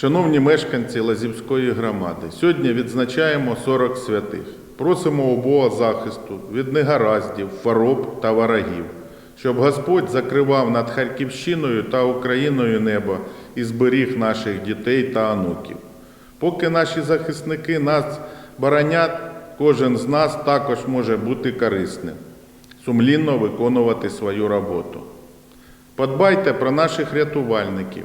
Шановні мешканці Лазівської громади, сьогодні відзначаємо 40 святих. Просимо у Бога захисту від негараздів, хвороб та ворогів, щоб Господь закривав над Харківщиною та Україною небо і зберіг наших дітей та онуків. Поки наші захисники нас боронять, кожен з нас також може бути корисним, сумлінно виконувати свою роботу. Подбайте про наших рятувальників,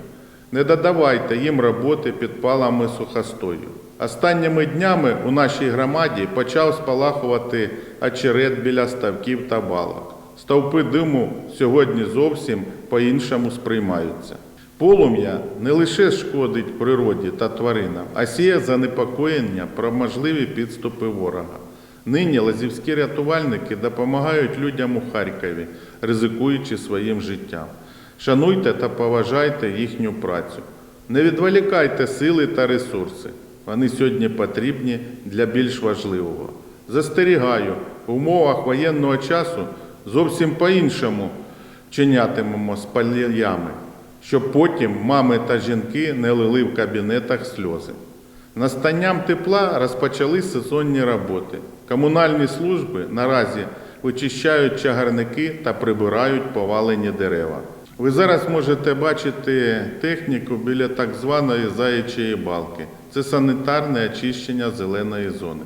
не додавайте їм роботи підпалами сухостою. Останніми днями у нашій громаді почав спалахувати очерет біля ставків та балок. Стовпи диму сьогодні зовсім по-іншому сприймаються. Полум'я не лише шкодить природі та тваринам, а сіє занепокоєння про можливі підступи ворога. Нині лазівські рятувальники допомагають людям у Харкові, ризикуючи своїм життям. Шануйте та поважайте їхню працю. Не відволікайте сили та ресурси. Вони сьогодні потрібні для більш важливого. Застерігаю, в умовах воєнного часу зовсім по-іншому вчинятимемо з паліями, щоб потім мами та жінки не лили в кабінетах сльози. Настанням тепла розпочали сезонні роботи. Комунальні служби наразі вичищають чагарники та прибирають повалені дерева. Ви зараз можете бачити техніку біля так званої заячої балки. Це санітарне очищення зеленої зони.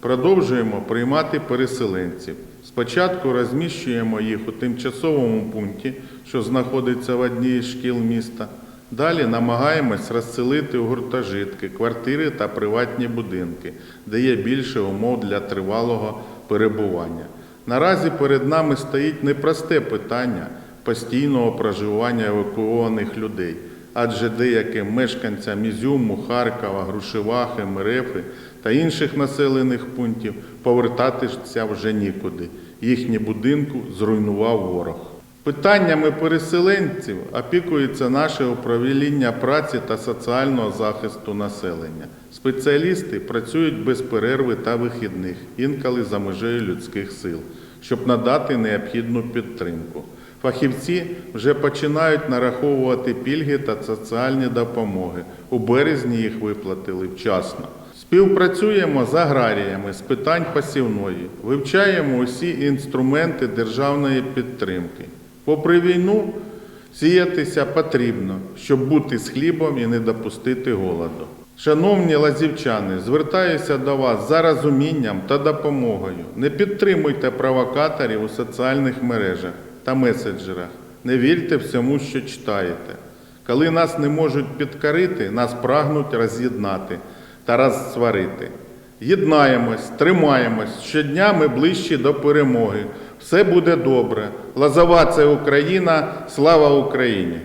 Продовжуємо приймати переселенців. Спочатку розміщуємо їх у тимчасовому пункті, що знаходиться в одній із шкіл міста. Далі намагаємось розселити у гуртожитки, квартири та приватні будинки, де є більше умов для тривалого перебування. Наразі перед нами стоїть непросте питання постійного проживання евакуованих людей, адже деяким мешканцям Ізюму, Харкова, Грушевахи, Мерефи та інших населених пунктів повертатися вже нікуди. Їхні будинку зруйнував ворог. Питаннями переселенців опікується наше управління праці та соціального захисту населення. Спеціалісти працюють без перерви та вихідних, інколи за межею людських сил, щоб надати необхідну підтримку. Фахівці вже починають нараховувати пільги та соціальні допомоги. У березні їх виплатили вчасно. Співпрацюємо з аграріями з питань посівної, вивчаємо усі інструменти державної підтримки. Попри війну, сіятися потрібно, щоб бути з хлібом і не допустити голоду. Шановні лазівчани, звертаюся до вас за розумінням та допомогою. Не підтримуйте провокаторів у соціальних мережах та меседжерах. Не вірте всьому, що читаєте. Коли нас не можуть підкорити, нас прагнуть роз'єднати та розсварити. Єднаємось, тримаємось. Щодня ми ближчі до перемоги. Все буде добре. Лазова це Україна. Слава Україні!